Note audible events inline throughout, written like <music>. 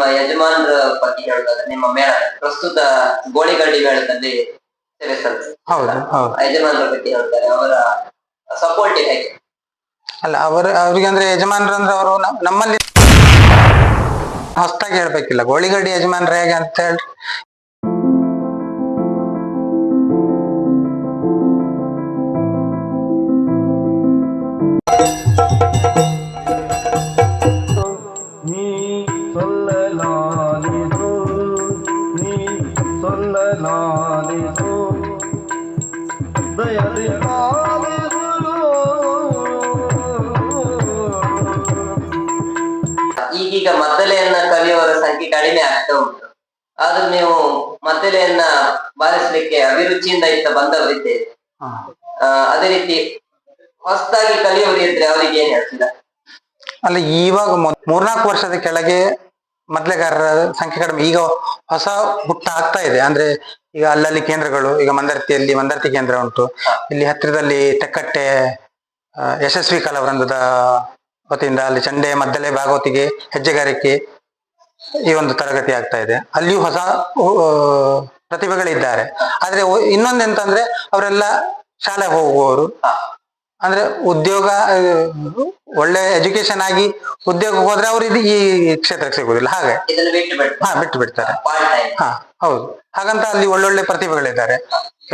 ನಿಮ್ಮ ಯಜಮಾನರ ಬಗ್ಗೆ ಹೇಳುದಾದ್ರೆ ನಿಮ್ಮ ಮೇಳ ಪ್ರಸ್ತುತ ಗೋಳಿಗಳ್ಳಿ ಮೇಳದಲ್ಲಿ ಸೇವೆ ಸಲ್ಲಿಸಿ ಹೌದು ಹೌದು. ಯಜಮಾನರ ಬಗ್ಗೆ ಹೇಳ್ತಾರೆ ಅವರ ಸಪೋರ್ಟ್ ಹೇಗೆ. ಅಲ್ಲ ಅವರ ಅವ್ರಿಗೆ ಅಂದ್ರೆ ಯಜಮಾನರು ಅಂದ್ರೆ ಅವರು ನಮ್ಮಲ್ಲಿ ಹೊಸ್ತಾಗಿ ಹೇಳ್ಬೇಕಿಲ್ಲ ಗೋಳಿಗಡ್ಡಿ ಯಜಮಾನ್ರ ಹೇಗೆ ಅಂತ ಹೇಳಿ. ಸಂಖ್ಯೆ ಕಡಿಮೆ ಆಗ್ತಾ ಉಂಟು. ಆದ್ರೂ ನೀವು ಮದ್ದಲೆಯನ್ನ ಬಾರಿಸ್ಲಿಕ್ಕೆ ಅಭಿರುಚಿಯಿಂದ ಇತ್ತ ಬಂದವರಿದ್ದೇವೆ ಹಾ. ಆ, ಅದೇ ರೀತಿ ಹೊಸದಾಗಿ ಕಲಿಯೋರು ಇದ್ರೆ ಅವರಿಗೆ ಏನ್ ಹೇಳ್ತೀರಾ? ಅಲ್ಲ ಇವಾಗ ಮೂರ್ನಾಲ್ಕು ವರ್ಷದ ಕೆಳಗೆ ಮದ್ಲೆಗಾರರ ಸಂಖ್ಯೆ ಕಡಿಮೆ. ಈಗ ಹೊಸ ಹುಟ್ಟ ಆಗ್ತಾ ಇದೆ. ಅಂದ್ರೆ ಈಗ ಅಲ್ಲಲ್ಲಿ ಕೇಂದ್ರಗಳು ಈಗ ಮಂದರ್ತಿಯಲ್ಲಿ ಮಂದರ್ತಿ ಕೇಂದ್ರ ಉಂಟು. ಇಲ್ಲಿ ಹತ್ತಿರದಲ್ಲಿ ತೆಕ್ಕಟ್ಟೆ ಯಶಸ್ವಿ ಕಲಾವೃಂದದ ವತಿಯಿಂದ ಅಲ್ಲಿ ಚಂಡೆ ಮದ್ದಲೆ ಭಾಗವತಿಗೆ ಹೆಜ್ಜೆಗಾರಿಕೆ ಈ ಒಂದು ತರಗತಿ ಆಗ್ತಾ ಇದೆ. ಅಲ್ಲಿಯೂ ಹೊಸ ಪ್ರತಿಭೆಗಳಿದ್ದಾರೆ. ಆದ್ರೆ ಇನ್ನೊಂದೆಂತಂದ್ರೆ ಅವರೆಲ್ಲ ಶಾಲೆ ಹೋಗುವವರು. ಅಂದ್ರೆ ಉದ್ಯೋಗ ಒಳ್ಳೆ ಎಜುಕೇಶನ್ ಆಗಿ ಉದ್ಯೋಗಕ್ಕೆ ಹೋದ್ರೆ ಅವ್ರು ಇದು ಈ ಕ್ಷೇತ್ರಕ್ಕೆ ಸಿಗುದಿಲ್ಲ. ಹಾಗೆ. ಹಾ ಬಿಟ್ಟು ಬಿಡ್ತಾರೆ. ಹಾ ಹೌದು. ಹಾಗಂತ ಅಲ್ಲಿ ಒಳ್ಳೊಳ್ಳೆ ಪ್ರತಿಭೆಗಳಿದ್ದಾರೆ.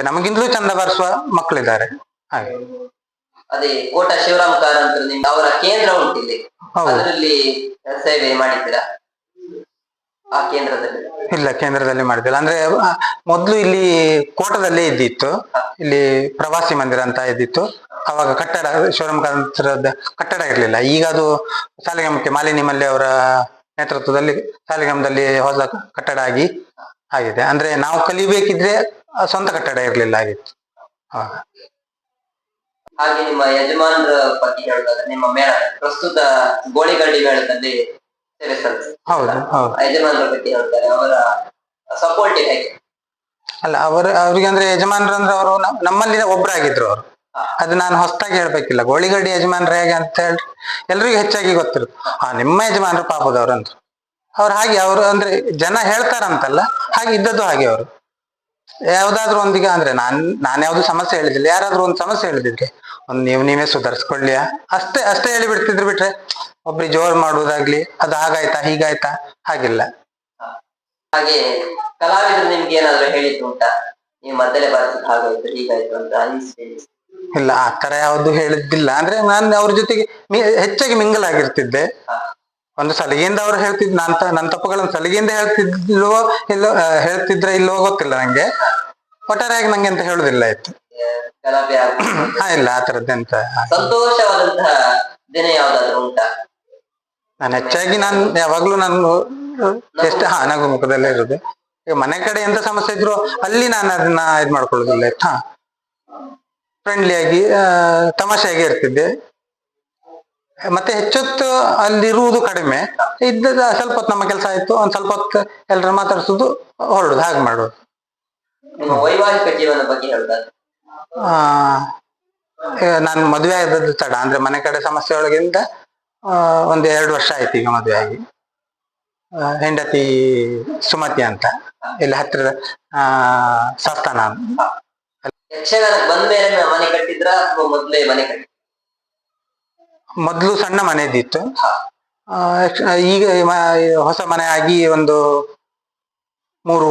ನಮಗಿಂತಲೂ ಚಂದ ಬರ್ಸುವ ಮಕ್ಕಳಿದ್ದಾರೆ. ಹಾಗೆ. ಅದೇ ಕೋಟ ಶಿವರಾಮ್ ಕಾರಂತರು ಅವರ ಕೇಂದ್ರ ಉಂಟು ಇಲ್ಲಿ. ಅದರಲ್ಲಿ ಸೇವೆ ಮಾಡಿದ್ದೀರಾ? ಆ ಕೇಂದ್ರದಲ್ಲಿ? ಇಲ್ಲ ಕೇಂದ್ರದಲ್ಲಿ ಮಾಡಿದಿಲ್ಲ ಅಂದ್ರೆ ಮೊದ್ಲು ಇಲ್ಲಿ ಕೋಟದಲ್ಲೇ ಇದ್ದಿತ್ತು. ಇಲ್ಲಿ ಪ್ರವಾಸಿ ಮಂದಿರ ಅಂತ ಇದ್ದಿತ್ತು. ಅವಾಗ ಕಟ್ಟಡ ಶಿವರಾಮ ಕಾರಂತರದ ಕಟ್ಟಡ ಇರಲಿಲ್ಲ. ಈಗ ಅದು ಸಾಲಿಗ್ರಾಮಕ್ಕೆ ಮಾಲಿನಿ ಮಲ್ಯ ಅವರ ನೇತೃತ್ವದಲ್ಲಿ ಸಾಲಿಗ್ರಾಮದಲ್ಲಿ ಹೊಸ ಕಟ್ಟಡ ಆಗಿ ಆಗಿದೆ. ಅಂದ್ರೆ ನಾವು ಕಲಿಬೇಕಿದ್ರೆ ಸ್ವಂತ ಕಟ್ಟಡ ಇರಲಿಲ್ಲ ಆಗಿತ್ತು. ಹಾಗೆ ನಿಮ್ಮ ಯಜಮಾನರ ಬಗ್ಗೆ ಹೇಳುದಾದ್ರೆ ನಿಮ್ಮ ಮೇಳ ಪ್ರಸ್ತುತ ಗೋಳಿಗಡ್ಡಿ ಮೇಳದಲ್ಲಿ ಹೌದು ಹೌದು. ಯಜಮಾನರ ಬಗ್ಗೆ ಹೇಳ್ತಾರೆ ಅವರ ಸಪೋರ್ಟ್ ಹೇಗೆ. ಅಲ್ಲ ಅವರು ಅವ್ರಿಗೆ ಅಂದ್ರೆ ಯಜಮಾನ್ರಂದ್ರೆ ಅವರು ನಮ್ಮಲ್ಲಿ ಒಬ್ರಾಗಿದ್ರು ಅವರು. ಅದು ನಾನು ಹೊಸದಾಗಿ ಹೇಳ್ಬೇಕಿಲ್ಲ. ಗೋಳಿಗಡ್ಡಿ ಯಜಮಾನ್ರ ಹೇಗೆ ಅಂತ ಹೇಳಿ ಎಲ್ರಿಗೂ ಹೆಚ್ಚಾಗಿ ಗೊತ್ತಿರುತ್ತೆ ಆ ನಿಮ್ಮ ಯಜಮಾನ್ರು ಪಾಪದವ್ರು ಅಂತ ಅವ್ರು ಹಾಗೆ ಅವರು ಅಂದ್ರೆ ಜನ ಹೇಳ್ತಾರಂತಲ್ಲ ಹಾಗೆ ಇದ್ದದ್ದು ಹಾಗೆ ಅವರು. ಯಾವ್ದಾದ್ರು ಒಂದಿಗೆ ಅಂದ್ರೆ ನಾನ್ ನಾನು ಯಾವ್ದು ಸಮಸ್ಯೆ ಹೇಳಿದಿಲ್ಲ. ಯಾರಾದ್ರೂ ಒಂದು ಸಮಸ್ಯೆ ಹೇಳಿದಿದ್ರೆ ಒಂದ್ ನೀವು ನೀವೇ ಸುಧಾರಿಸ್ಕೊಳ್ಳಿಯಾ? ಅಷ್ಟೇ ಅಷ್ಟೇ ಹೇಳಿ ಬಿಡ್ತಿದ್ರು ಬಿಟ್ರೆ ಒಬ್ರಿಗೆ ಜೋರ್ ಮಾಡುವುದಾಗ್ಲಿ ಅದು ಹಾಗಾಯ್ತಾ ಹೀಗಾಯ್ತಾ ಹಾಗಿಲ್ಲ. ಹಾಗೆ ಕಲಾವಿದರು ನಿಮ್ಗೆ ಏನಾದ್ರು ಹೇಳಿದ್ದು ಉಂಟಾ? ನೀವು ಮೊದಲೇ ಹಾಗಾಯ್ತು ಹೀಗಾಯ್ತು ಅಂತ ಅನಿಸ್ತೀನಿ ಇಲ್ಲ ಆ ತರ ಯಾವ್ದು ಹೇಳಿದ್ದಿಲ್ಲ. ಅಂದ್ರೆ ನಾನು ಅವ್ರ ಜೊತೆಗೆ ಹೆಚ್ಚಾಗಿ ಮಿಂಗಲ್ ಆಗಿರ್ತಿದ್ದೆ. ಒಂದು ಸಲಿಗೆಯಿಂದ ಅವ್ರು ಹೇಳ್ತಿದ್ ನಾನ್ ತ- ನನ್ನ ತಪ್ಪುಗಳನ್ನು ಸಲಿಗೆಯಿಂದ ಹೇಳ್ತಿದ್ಲೋ ಇಲ್ಲೋ ಹೇಳ್ತಿದ್ರೆ ಇಲ್ಲೋ ಗೊತ್ತಿಲ್ಲ ನಂಗೆ. ಒಟ್ಟಾರೆಯಾಗಿ ನಂಗೆ ಅಂತ ಹೇಳುದಿಲ್ಲ ಆಯ್ತು. ಇಲ್ಲ ಆ ತರದ್ದೆಂತ ಸಂತೋಷವಾದಂತಹ ದಿನ ಯಾವ್ದಾದ್ರು ಉಂಟಾ? ನಾನು ಹೆಚ್ಚಾಗಿ ನಾನು ಯಾವಾಗ್ಲೂ ನಾನು ಎಷ್ಟು ಹಾ ನಗು ಮುಖದಲ್ಲೇ ಇರುದು. ಈಗ ಮನೆ ಕಡೆ ಎಂತ ಸಮಸ್ಯೆ ಇದ್ರು ಅಲ್ಲಿ ನಾನು ಅದನ್ನ ಇದ್ ಮಾಡ್ಕೊಳ್ಳೋದಿಲ್ಲ ಆಯ್ತಾ? ಹಾ ಫ್ರೆಂಡ್ಲಿ ಆಗಿ ಆ, ತಮಾಷೆಯಾಗಿ ಇರ್ತಿದ್ದೆ. ಮತ್ತೆ ಹೆಚ್ಚೊತ್ತು ಅಲ್ಲಿರುವುದು ಕಡಿಮೆ. ಇದ್ದ ಸ್ವಲ್ಪ ಹೊತ್ತು ನಮ್ಮ ಕೆಲಸ ಆಯ್ತು ಒಂದ್ ಸ್ವಲ್ಪ ಹೊತ್ತು ಎಲ್ಲರ ಮಾತಾಡ್ಸುದು ಹೊರಡುದು ಹಾಗೆ ಮಾಡುದು. ವೈವಾಹಿಕ ಜೀವನ ಬಗ್ಗೆ ಆ ಈಗ ನಾನು ಮದುವೆ ಆದದ್ದು ತಡ ಅಂದ್ರೆ ಮನೆ ಕಡೆ ಸಮಸ್ಯೆ ಒಳಗಿಂದ ಒಂದು ಎರಡು ವರ್ಷ ಆಯ್ತು ಈಗ ಮದುವೆ ಆಗಿ. ಹೆಂಡತಿ ಸುಮತಿ ಅಂತ. ಇಲ್ಲಿ ಹತ್ತಿರದ ಆ ಸಸ್ತಾನ. ಯಕ್ಷಗಾನಕ್ಕೆ ಬಂದ ಮೇಲೆ ಮನೆ ಕಟ್ಟಿದ್ರ ಅಥವಾ ಮೊದ್ಲೇ ಮನೆ ಕಟ್ಟಿ ಮೊದ್ಲು ಸಣ್ಣ ಮನೆ ಇದ್ದಿತ್ತು ಈಗ ಹೊಸ ಮನೆ ಆಗಿ ಒಂದು ಮೂರು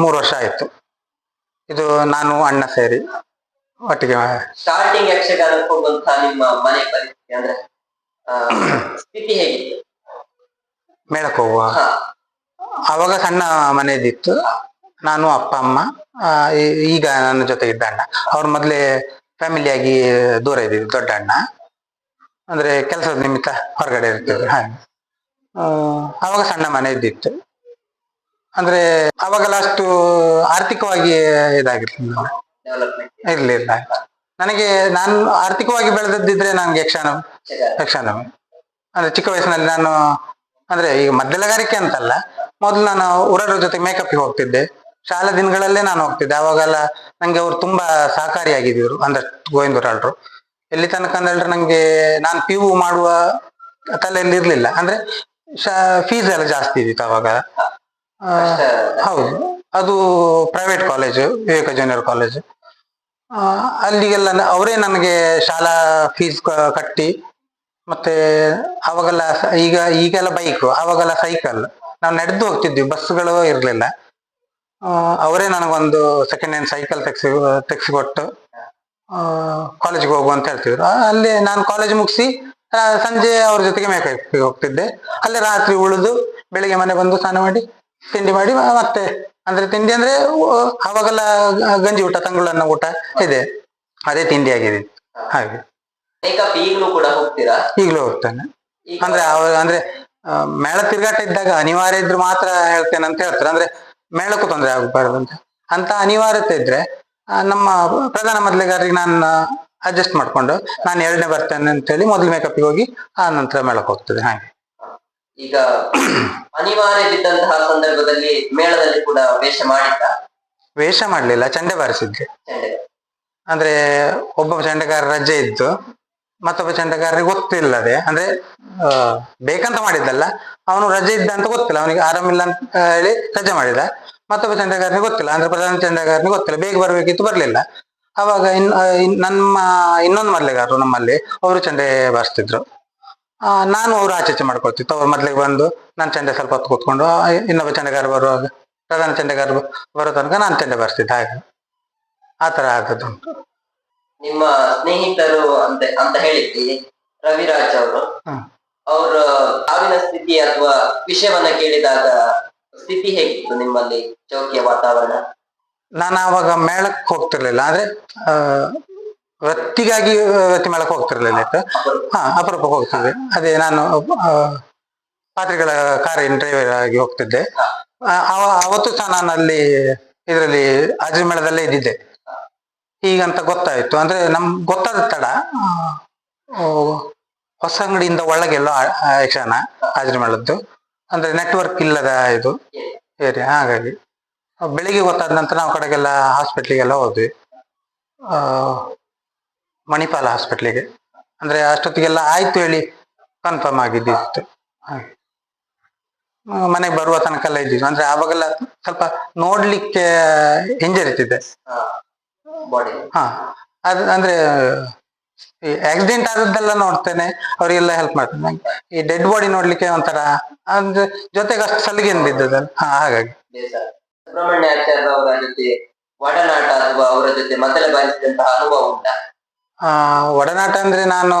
ಮೂರು ವರ್ಷ ಆಯ್ತು. ಇದು ನಾನು ಅಣ್ಣ ಸೇರಿ ಒಟ್ಟಿಗೆ ಸ್ಟಾರ್ಟಿಂಗ್ ಯಕ್ಷಗಾನಕ್ಕೆ ಹೋಗುವಂತ ನಿಮ್ಮ ಮನೆ ಪರಿಸ್ಥಿತಿ ಅಂದ್ರೆ? ಸ್ಥಿತಿ ಹೇಗಿತ್ತು ಮೇಳಕ್ಕೆ ಹೋಗುವ ಅವಾಗ ಸಣ್ಣ ಮನೆ ನಾನು ಅಪ್ಪ ಅಮ್ಮ ಆ, ಈ- ಈಗ ನನ್ನ ಜೊತೆ ಇದ್ದ ಅಣ್ಣ. ಅವ್ರ ಮೊದ್ಲೇ ಫ್ಯಾಮಿಲಿಯಾಗಿ ದೂರ ಇದ್ದಿದ್ದು ದೊಡ್ಡ ಅಣ್ಣ. ಅಂದ್ರೆ ಕೆಲಸದ ನಿಮಿತ್ತ ಹೊರಗಡೆ ಇರ್ತಿದ್ರು ಹಾಗೆ. ಆ, ಅವಾಗ ಸಣ್ಣ ಮನೆ ಇದ್ದಿತ್ತು ಅಂದ್ರೆ ಅವಾಗೆಲ್ಲ ಅಷ್ಟು ಆರ್ಥಿಕವಾಗಿ ಇದಾಗಿರ್ಲಿಲ್ಲ. ಡೆವಲಪ್ಮೆಂಟ್ ಇರ್ಲಿಲ್ಲ. ನನಗೆ ನಾನು ಆರ್ಥಿಕವಾಗಿ ಬೆಳೆದದ್ದಿದ್ರೆ ನನಗೆ ಯಕ್ಷಗಾನ ಯಕ್ಷಗಾನ ಅಂದ್ರೆ ಚಿಕ್ಕ ವಯಸ್ಸಿನಲ್ಲಿ ನಾನು, ಅಂದ್ರೆ ಈಗ ಮದ್ದಲೆಗಾರಿಕೆ ಅಂತಲ್ಲ, ಮೊದಲು ನಾನು ಊರರ ಜೊತೆ ಮೇಕಪ್ಗೆ ಹೋಗ್ತಿದ್ದೆ. ಶಾಲಾ ದಿನಗಳಲ್ಲೇ ನಾನು ಹೋಗ್ತಿದ್ದೆ. ಅವಾಗೆಲ್ಲ ನಂಗೆ ಅವ್ರು ತುಂಬಾ ಸಹಕಾರಿಯಾಗಿದ್ರು ಅಂದ್ರೆ ಗೋವಿಂದರಾಳ್ರು ಎಲ್ಲಿ ತನಕ ಅಂದ್ರೆ ನಂಗೆ, ನಾನು ಪಿ ಯು ಮಾಡುವ ತಲೆಯಲ್ಲಿ ಇರ್ಲಿಲ್ಲ. ಅಂದ್ರೆ ಫೀಸ್ ಎಲ್ಲ ಜಾಸ್ತಿ ಇದ್ದಿತ್ತು ಅವಾಗ. ಹೌದು. ಅದು private college Viveka junior college ಅಲ್ಲಿಗೆಲ್ಲ ಅವರೇ ನನಗೆ ಶಾಲಾ ಫೀಸ್ ಕಟ್ಟಿ ಮತ್ತೆ ಅವಾಗೆಲ್ಲ ಈಗ, ಈಗೆಲ್ಲ ಬೈಕು ಅವಾಗೆಲ್ಲ ಸೈಕಲ್ ನಾವು ನಡೆದು ಹೋಗ್ತಿದ್ವಿ, ಬಸ್ಗಳು ಇರಲಿಲ್ಲ. ಅವರೇ ನನಗೊಂದು ಸೆಕೆಂಡ್ ಹ್ಯಾಂಡ್ ಸೈಕಲ್ ತೆಗ್ಸಿ, ತೆಗ್ಸಿಕೊಟ್ಟು ಕಾಲೇಜ್ಗೆ ಹೋಗು ಅಂತ ಹೇಳ್ತಿದ್ರು. ಅಲ್ಲಿ ನಾನು ಕಾಲೇಜ್ ಮುಗಿಸಿ ಸಂಜೆ ಅವ್ರ ಜೊತೆಗೆ ಮೇಕಪ್ಪಿಗೆ ಹೋಗ್ತಿದ್ದೆ. ಅಲ್ಲೇ ರಾತ್ರಿ ಉಳಿದು, ಬೆಳಿಗ್ಗೆ ಮನೆ ಬಂದು ಸ್ನಾನ ಮಾಡಿ, ತಿಂಡಿ ಮಾಡಿ ಮತ್ತೆ ಅಂದ್ರೆ ತಿಂಡಿ ಅಂದ್ರೆ ಅವಾಗೆಲ್ಲ ಗಂಜಿ ಊಟ, ತಂಗುಳನ್ನ ಊಟ ಇದೆ. ಅದೇ ತಿಂಡಿ ಆಗಿದೆ. ಹಾಗೆ. ಮೇಕಪ್ ಈಗಲೂ ಕೂಡ ಹೋಗ್ತೀರಾ? ಈಗಲೂ ಹೋಗ್ತಾನೆ. ಅಂದ್ರೆ ಅಂದ್ರೆ ಮೇಳ ತಿರುಗಾಟ ಇದ್ದಾಗ ಅನಿವಾರ್ಯ ಇದ್ರೆ ಮಾತ್ರ ಹೇಳ್ತೇನೆ ಅಂತ ಹೇಳ್ತಾರೆ. ಅಂದ್ರೆ ಮೇಳಕ್ಕೂ ತೊಂದರೆ ಆಗಬಾರ್ದು ಅಂತ. ಅಂತ ಅನಿವಾರ್ಯತೆ ಇದ್ರೆ ನಮ್ಮ ಪ್ರಧಾನ ಮೊದಲಿಗಾರಿಗೆ ನಾನು ಅಡ್ಜಸ್ಟ್ ಮಾಡ್ಕೊಂಡು ನಾನು ಎರಡನೇ ಬರ್ತೇನೆ ಅಂತ ಹೇಳಿ ಮೊದಲು ಮೇಕಪ್ಗೆ ಹೋಗಿ ಆ ನಂತರ ಮೇಳಕ್ಕೆ ಹೋಗ್ತದೆ ಹಾಗೆ. ಈಗ ಅನಿವಾರ್ಯ ಬಿದ್ದಂತಹ ಸಂದರ್ಭದಲ್ಲಿ ಮೇಳದಲ್ಲಿ ಕೂಡ ವೇಷ ಮಾಡಿದ್ದ ವೇಷ ಮಾಡ್ಲಿಲ್ಲ ಚಂಡೆ ಬಾರಿಸಿದ್ದೆ. ಅಂದ್ರೆ ಒಬ್ಬ ಚಂಡೆಗಾರ ರಜೆ ಇದ್ದು ಮತ್ತೊಬ್ಬ ಚಂಡಗಾರರಿಗೆ ಗೊತ್ತಿಲ್ಲದೆ, ಅಂದ್ರೆ ಬೇಕಂತ ಮಾಡಿದ್ದಲ್ಲ, ಅವನು ರಜೆ ಇದ್ದ ಅಂತ ಗೊತ್ತಿಲ್ಲ. ಅವನಿಗೆ ಆರಾಮಿಲ್ಲ ಅಂತ ಹೇಳಿ ರಜೆ ಮಾಡಿದ. ಮತ್ತೊಬ್ಬ ಚಂಡಗಾರನಿಗೆ ಗೊತ್ತಿಲ್ಲ. ಅಂದ್ರೆ ಪ್ರಧಾನ ಚಂಡಗಾರನಿಗೆ ಗೊತ್ತಿಲ್ಲ. ಬೇಗ ಬರ್ಬೇಕಿತ್ತು, ಬರ್ಲಿಲ್ಲ. ಅವಾಗ ಇನ್ ನಮ್ಮ, ಇನ್ನೊಂದು ಮದ್ಲೆಗಾರರು ನಮ್ಮಲ್ಲಿ, ಅವರು ಚಂದೆ ಬಾರಿಸ್ತಿದ್ರು. ನಾನು ಅವ್ರು ಆಚೆ ಮಾಡ್ಕೊಳ್ತಿತ್ತು. ಅವ್ರ ಮೊದ್ಲಿಗೆ ಬಂದು ನಾನು ಚಂಡೆ ಸ್ವಲ್ಪ ಹೊತ್ತು ಕೂತ್ಕೊಂಡು ಇನ್ನೊಬ್ಬ ಚಂಡಗಾರ ಬರುವಾಗ, ಪ್ರಧಾನ ಚಂಡಗಾರ ಬರೋ ತನಕ ನಾನು ಚಂಡೆ ಬಾರಿಸ್ತಿದ್ದೆ. ಹಾಗೆ. ಆ ತರ ಆದದ್ದುಂಟು ನಿಮ್ಮ ಸ್ನೇಹಿತರು ಅಂತ ಅಂತ ಹೇಳಿದ್ವಿ ರವಿರಾಜ್ ಅವರು. ಅವರ ಸಾವಿನ ಸ್ಥಿತಿ ಅಥವಾ ವಿಷಯವನ್ನ ಕೇಳಿದಾಗ ಸ್ಥಿತಿ ಹೇಗಿತ್ತು ನಿಮ್ಮಲ್ಲಿ ಚೌಕಿಯ ವಾತಾವರಣ? ನಾನು ಆವಾಗ ಮೇಳಕ್ಕೆ ಹೋಗ್ತಿರ್ಲಿಲ್ಲ ಅಂದ್ರೆ ಆ, ವೃತ್ತಿಗಾಗಿ ವೃತ್ತಿ ಮೇಳಕ್ಕೆ ಹೋಗ್ತಿರ್ಲಿಲ್ಲ ಹಾ ಅಪರೂಪಕ್ಕೆ ಹೋಗ್ತಿದ್ದೆ. ಅದೇ ನಾನು ಪಾತ್ರೆಗಳ ಕಾರಿನ ಡ್ರೈವರ್ ಆಗಿ ಹೋಗ್ತಿದ್ದೆ. ಅವ- ಅವತ್ತು ಸಹ ನಾನು ಅಲ್ಲಿ ಇದರಲ್ಲಿ ಹಾಜರಿ ಮೇಳದಲ್ಲೇ ಇದ್ದಿದ್ದೆ. ಹೀಗಂತ ಗೊತ್ತಾಯ್ತು. ಅಂದ್ರೆ ನಮ್ ಗೊತ್ತಾದ ತಡ ಹೊಸ ಅಂಗಡಿಯಿಂದ ಒಳಗೆಲ್ಲ ಯಕ್ಷಗಾನ ಹಾಜರಿ ಮಾಡಿದ್ದು ಅಂದ್ರೆ ನೆಟ್ವರ್ಕ್ ಇಲ್ಲದ ಇದು ಏರಿಯಾ ಹಾಗಾಗಿ. ಬೆಳಿಗ್ಗೆ ಗೊತ್ತಾದ ನಂತರ ನಾವು ಕಡೆಗೆಲ್ಲ ಹಾಸ್ಪಿಟ್ಲಿಗೆಲ್ಲ ಹೋದ್ವಿ. ಆ, ಮಣಿಪಾಲ ಹಾಸ್ಪಿಟ್ಲಿಗೆ ಅಂದ್ರೆ ಅಷ್ಟೊತ್ತಿಗೆಲ್ಲ ಆಯ್ತು ಹೇಳಿ ಕನ್ಫರ್ಮ್ ಆಗಿದ್ದಿತ್ತು. ಹಾಗೆ. ಮನೆಗೆ ಬರುವ ತನಕ ಎಲ್ಲ ಇದ್ದಿದ್ವಿ ಅಂದ್ರೆ ಆವಾಗೆಲ್ಲ ಸ್ವಲ್ಪ ನೋಡ್ಲಿಕ್ಕೆ ಹಿಂಜರಿತಿದ್ದೆ. ಬಾಡಿ ಹಾ ಅದು ಅಂದ್ರೆ ಆಕ್ಸಿಡೆಂಟ್ ಆದದ್ದೆಲ್ಲ ನೋಡ್ತೇನೆ ಅವರಿಗೆಲ್ಲ ಹೆಲ್ಪ್ ಮಾಡ್ತೇನೆ. ಈ ಡೆಡ್ ಬಾಡಿ ನೋಡ್ಲಿಕ್ಕೆ ಒಂಥರ ಅಂದ್ರೆ ಜೊತೆಗೆ ಅಷ್ಟು ಸಲಿಗೆ ಬಿದ್ದದಲ್ಲ? ಹಾ ಹಾಗಾಗಿ. ಸುಬ್ರಹ್ಮಣ್ಯ ಅವರ ಜೊತೆ ಒಡನಾಟ ಅಥವಾ ಅವರ ಜೊತೆ ಮೊದಲ ಬಾರಿಸಿದಂತಹ ಅನುಭವ ಉಂಟಾ? ಆ ಒಡನಾಟ ಅಂದ್ರೆ ನಾನು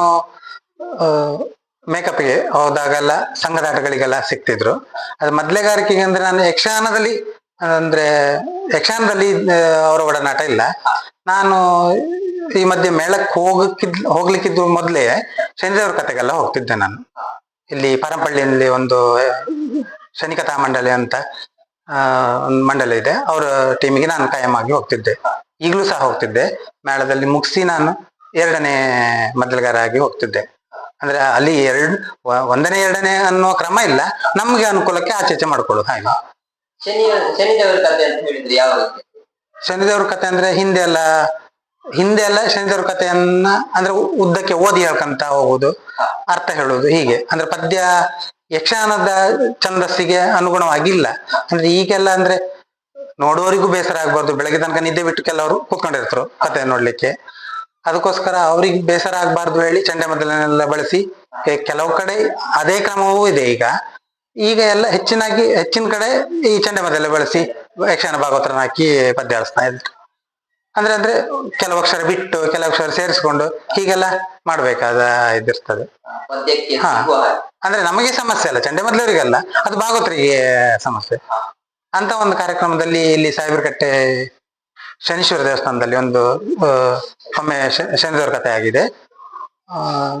ಮೇಕಪ್ಗೆ ಹೋದಾಗೆಲ್ಲ ಸಂಘದಾಟಗಳಿಗೆಲ್ಲ ಸಿಕ್ತಿದ್ರು. ಅದು ಮೊದ್ಲೆಗಾರಿಕೆಗೆ ಅಂದ್ರೆ ನಾನು ಯಕ್ಷಗಾನದಲ್ಲಿ ಅಂದ್ರೆ ಯಕ್ಷಗಾನದಲ್ಲಿ ಅವರ ಒಡನಾಟ ಇಲ್ಲ. ನಾನು ಈ ಮಧ್ಯೆ ಮೇಳಕ್ಕೆ ಹೋಗಕ್ಕಿದ್, ಹೋಗ್ಲಿಕ್ಕಿದ್ದು ಮೊದಲೇ ಶನಿದೇವ್ರ ಕತೆಗೆಲ್ಲ ಹೋಗ್ತಿದ್ದೆ ನಾನು. ಇಲ್ಲಿ ಪರಂಪಳ್ಳಿಯಲ್ಲಿ ಒಂದು ಶನಿ ಶನಿಕಥಾ ಮಂಡಳಿ ಅಂತ ಒಂದು ಮಂಡಳಿ ಇದೆ. ಅವರ ಟೀಮಿಗೆ ನಾನು ಕಾಯಂ ಆಗಿ ಹೋಗ್ತಿದ್ದೆ. ಈಗಲೂ ಸಹ ಹೋಗ್ತಿದ್ದೆ. ಮೇಳದಲ್ಲಿ ಮುಗಿಸಿ ನಾನು ಎರಡನೇ ಮೊದಲಗಾರ ಆಗಿ ಹೋಗ್ತಿದ್ದೆ. ಅಂದ್ರೆ ಅಲ್ಲಿ ಎರಡು ಒಂದನೇ, ಎರಡನೇ ಅನ್ನೋ ಕ್ರಮ ಇಲ್ಲ. ನಮ್ಗೆ ಅನುಕೂಲಕ್ಕೆ ಆಚೆಚೆ ಮಾಡ್ಕೊಳ್ಳೋದು ಹಾಗೆ. ಶನಿ ಶನಿದೇವರ ಕಥೆ ಅಂತ ಹೇಳಿದ್ರೆ ಯಾವ ರೀತಿ ಶನಿದೇವ್ರ ಕತೆ ಅಂದ್ರೆ ಹಿಂದೆ ಎಲ್ಲ ಹಿಂದೆ ಎಲ್ಲ ಶನಿದೇವ್ರ ಕಥೆಯನ್ನ ಅಂದ್ರೆ ಉದ್ದಕ್ಕೆ ಓದಿ ಹೇಳ್ಕೊಂತ ಹೋಗುದು ಅರ್ಥ ಹೇಳುದು ಹೀಗೆ. ಅಂದ್ರೆ ಪದ್ಯ ಯಕ್ಷಗಾನದ ಛಂದಸ್ಸಿಗೆ ಅನುಗುಣವಾಗಿಲ್ಲ. ಅಂದ್ರೆ ಈಗೆಲ್ಲ ಅಂದ್ರೆ ನೋಡೋರಿಗೂ ಬೇಸರ ಆಗ್ಬಾರ್ದು. ಬೆಳಗ್ಗೆ ತನಕ ನಿದ್ದೆ ಬಿಟ್ಟು ಕೆಲವರು ಕೂತ್ಕೊಂಡಿರ್ತಾರೆ ಕತೆ ನೋಡ್ಲಿಕ್ಕೆ. ಅದಕ್ಕೋಸ್ಕರ ಅವ್ರಿಗೆ ಬೇಸರ ಆಗ್ಬಾರ್ದು ಹೇಳಿ ಚಂಡೆ ಮೊದಲನೆಲ್ಲ ಬಳಸಿ ಕೆಲವು ಕಡೆ ಅದೇ ಕ್ರಮವೂ ಇದೆ ಈಗ. ಈಗ ಎಲ್ಲ ಹೆಚ್ಚಿನಾಗಿ ಹೆಚ್ಚಿನ ಕಡೆ ಈ ಚಂಡೆ ಬಳಸಿ ಯಕ್ಷಗಾನ ಭಾಗವತರನ್ನ ಹಾಕಿ ಪದ್ಯ ಆಡಿಸ್ತಾ ಇದ್ರು. ಅಂದ್ರೆ ಅಂದ್ರೆ ಕೆಲವು ಅಕ್ಷರ ಬಿಟ್ಟು ಕೆಲವು ಅಕ್ಷರ ಸೇರಿಸ್ಕೊಂಡು ಹೀಗೆಲ್ಲ ಮಾಡ್ಬೇಕಾದ ಇದಿರ್ತದೆ. ಹಾ. ಅಂದ್ರೆ ನಮಗೆ ಸಮಸ್ಯೆ ಅಲ್ಲ ಚಂಡೆ ಮೊದಲವರಿಗೆಲ್ಲ ಅದು ಭಾಗವತರಿಗೆ ಸಮಸ್ಯೆ. ಅಂತ ಒಂದು ಕಾರ್ಯಕ್ರಮದಲ್ಲಿ ಇಲ್ಲಿ ಸಾಹೇಬ್ರಕಟ್ಟೆ ಶನೀಶ್ವರ ದೇವಸ್ಥಾನದಲ್ಲಿ ಒಂದು ಒಮ್ಮೆ ಶನಿದೇವರ ಕಥೆ ಆಗಿದೆ. ಆ,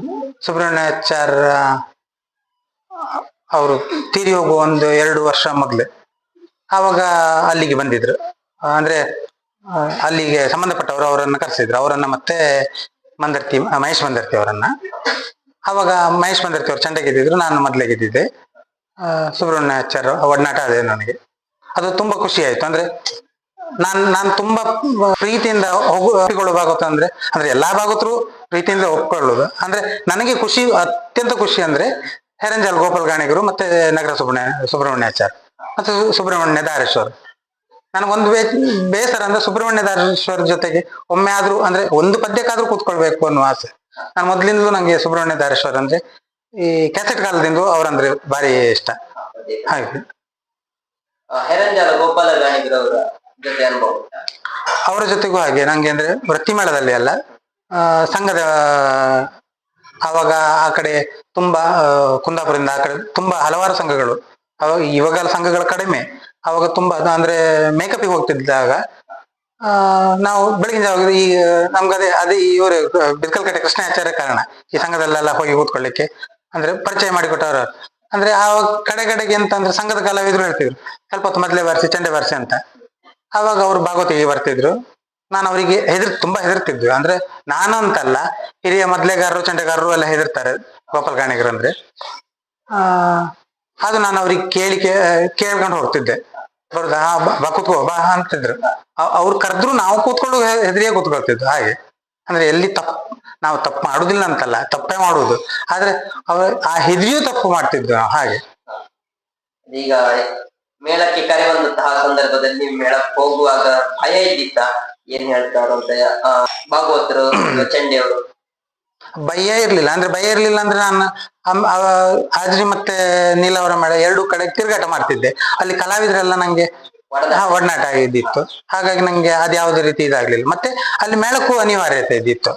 ಸುಬ್ರಹ್ಮಣ್ಯಾಚಾರ್ಯ ಅವರು ತೀರಿ ಹೋಗುವ ಒಂದು ಎರಡು ವರ್ಷ ಮೊದಲೇ ಆವಾಗ ಅಲ್ಲಿಗೆ ಬಂದಿದ್ರು. ಅಂದ್ರೆ ಅಲ್ಲಿಗೆ ಸಂಬಂಧಪಟ್ಟವರು ಅವರನ್ನ ಕರೆಸಿದ್ರು. ಅವರನ್ನ ಮತ್ತೆ ಮಂದರ್ತಿ, ಮಹೇಶ್ ಮಂದರ್ತಿ ಅವರನ್ನ. ಅವಾಗ ಮಹೇಶ್ ಮಂದರ್ತಿ ಅವರು ಚಂಡ ಗೆದ್ದಿದ್ರು ನಾನು ಮೊದಲೇ ಗೆದ್ದಿದ್ದೆ. ಸುಬ್ರಹ್ಮಣ್ಯ ಆಚಾರ್ಯ ಒಡನಾಟ ಅದೇ ನನಗೆ. ಅದು ತುಂಬಾ ಖುಷಿ ಆಯ್ತು. ಅಂದ್ರೆ, ನಾನ್ ನಾನ್ ತುಂಬಾ ಪ್ರೀತಿಯಿಂದ ಒಪ್ಪಿಕೊಳ್ಳೋ ಅಂದ್ರೆ ಅಂದ್ರೆ ಎಲ್ಲಾ ಭಾಗವತರು ಪ್ರೀತಿಯಿಂದ ಒಪ್ಕೊಳ್ಳೋದು ಅಂದ್ರೆ, ನನಗೆ ಖುಷಿ, ಅತ್ಯಂತ ಖುಷಿ ಅಂದ್ರೆ ಹೆರಂಜಲ್ ಗೋಪಾಲ್ ಗಾಣಿಗರು ಮತ್ತೆ ನಗರ ಸುಬ್ರಹ್ಮಣ್ಯ ಸುಬ್ರಹ್ಮಣ್ಯಾಚಾರ್ ಮತ್ತು ಸುಬ್ರಹ್ಮಣ್ಯ ದಾರೇಶ್ವರ್ ನನಗೊಂದು ಬೇ ಬೇಸರ ಅಂದ್ರೆ ಸುಬ್ರಹ್ಮಣ್ಯ ದಾರೇಶ್ವರ್ ಜೊತೆಗೆ ಒಮ್ಮೆ ಆದ್ರೂ ಅಂದ್ರೆ ಒಂದು ಪದ್ಯಕ್ಕಾದ್ರೂ ಕೂತ್ಕೊಳ್ಬೇಕು ಅನ್ನೋ ಆಸೆ. ನಾನು ಮೊದ್ಲಿಂದಲೂ ನಂಗೆ ಸುಬ್ರಹ್ಮಣ್ಯ ದಾರೇಶ್ವರ್ ಅಂದ್ರೆ ಈ ಕ್ಯಾಸೆಟ್ ಕಾಲದಿಂದ ಅವ್ರಂದ್ರೆ ಭಾರಿ ಇಷ್ಟ. ಹಾಗೆ. ಆ, ಗೋಪಾಲ ಗಾಣಿಗರವರ ಜೊತೆ ಅನುಭವ ಅವರ ಜೊತೆಗೂ ಹಾಗೆ. ನಂಗೆ ಅಂದ್ರೆ ವೃತ್ತಿಮೇಳದಲ್ಲಿ ಅಲ್ಲ ಸಂಘದ ಆವಾಗ ಆ ಕಡೆ ತುಂಬಾ ಕುಂದಾಪುರದಿಂದ ಆ ಕಡೆ ತುಂಬಾ ಹಲವಾರು ಸಂಘಗಳು. ಅವಾಗ ಇವಾಗ ಸಂಘಗಳು ಕಡಿಮೆ. ಅವಾಗ ತುಂಬಾ ಅಂದ್ರೆ ಅಂದ್ರೆ ಮೇಕಪ್ಗೆ ಹೋಗ್ತಿದ್ದಾಗ ಆ, ನಾವು ಬೆಳಗಿನ ಜಾವ ಈ ನಮ್ಗೆ ಅದೇ ಇವರು ಬಿಲ್ಕಲ್ಕಟ್ಟೆ ಕೃಷ್ಣಾಚಾರ್ಯ ಕಾರಣ. ಈ ಸಂಘದಲ್ಲೆಲ್ಲ ಹೋಗಿ ಕೂತ್ಕೊಳ್ಳಿಕ್ಕೆ ಅಂದ್ರೆ ಪರಿಚಯ ಮಾಡಿಕೊಟ್ಟವರು ಅಂದ್ರೆ ಆ ಕಡೆ ಕಡೆಗೆ ಅಂತ ಅಂದ್ರೆ ಸಂಘದ ಕಲಾವಿದ್ರು ಹೇಳ್ತಿದ್ರು. ಸ್ವಲ್ಪ ಹೊತ್ತು ಮೊದಲೇ ಬಾರಿಸಿ ಚಂಡೆ ಬಾರಿಸಿ ಅಂತ. ಅವಾಗ ಅವ್ರು ಭಾಗವತಿಗೆ ಬರ್ತಿದ್ರು. ನಾನು ಅವರಿಗೆ ಹೆದರ್, ತುಂಬಾ ಹೆದರ್ತಿದ್ವಿ. ಅಂದ್ರೆ ನಾನು ಅಂತಲ್ಲ, ಹಿರಿಯ ಮೊದ್ಲೆಗಾರರು, ಚಂಡೆಗಾರರು ಎಲ್ಲ ಹೆದರ್ತಾರೆ ಗೋಪಾಲ್ ಗಾಣಿಗರು ಅಂದ್ರೆ. ಆ, ಅದು ನಾನು ಅವ್ರಿಗೆ ಕೇಳಿ ಕೇಳ್ಕೊಂಡು ಹೋಗ್ತಿದ್ದೆ. ಬರುದಾ? ಬಾ ಬಾ ಅಂತಿದ್ರು. ಅವ್- ಅವ್ರು ಕರೆದ್ರು, ನಾವು ಕೂತ್ಕೊಂಡು ಹೆದರಿಯೇ ಕೂತ್ಕೊಳ್ತಿದ್ವು. ಹಾಗೆ. ಅಂದ್ರೆ ಎಲ್ಲಿ ತಪ್ಪು ನಾವು ತಪ್ಪು ಮಾಡುದಿಲ್ಲ ಅಂತಲ್ಲ, ತಪ್ಪೇ ಮಾಡುವುದು ಆದ್ರೆ ಅವ್ರ ಆ ಹೆದರಿಯೂ ತಪ್ಪು ಮಾಡ್ತಿದ್ವಿ ನಾವು, ಹಾಗೆ. ಈಗ ಮೇಳಕ್ಕೆ ಕರೆ ಬಂದಂತಹ ಸಂದರ್ಭದಲ್ಲಿ ಮೇಳಕ್ಕೆ ಹೋಗುವಾಗ ಭಯ ಇದ್ದಿತ್ತ? ಏನ್ ಹೇಳ್ತಾರೋ ಅಂತ ಆ, ಭಾಗವತರು <clears throat> ಚಂಡಿ ಅವರು ಭಯ ಇರ್ಲಿಲ್ಲ ಅಂದ್ರೆ ಭಯ ಇರ್ಲಿಲ್ಲ ಅಂದ್ರೆ ನಾನು ಅಮ್- ಮತ್ತೆ ಹಾಜ್ರಿ ಮತ್ತೆ ನೀಲವರ ಮೇಳ ಎರಡು ಕಡೆ ತಿರುಗಾಟ ಮಾಡ್ತಿದ್ದೆ. ಅಲ್ಲಿ ಕಲಾವಿದರೆಲ್ಲ ನಂಗೆ ಹಾ, ಒಡನಾಟ ಇದ್ದಿತ್ತು ಹಾಗಾಗಿ ನಂಗೆ ಅದು ಯಾವುದೇ ರೀತಿ ಇದಾಗ್ಲಿಲ್ಲ. ಮತ್ತೆ ಅಲ್ಲಿ ಮೇಳಕ್ಕೂ ಅನಿವಾರ್ಯತೆ ಇದ್ದಿತ್ತು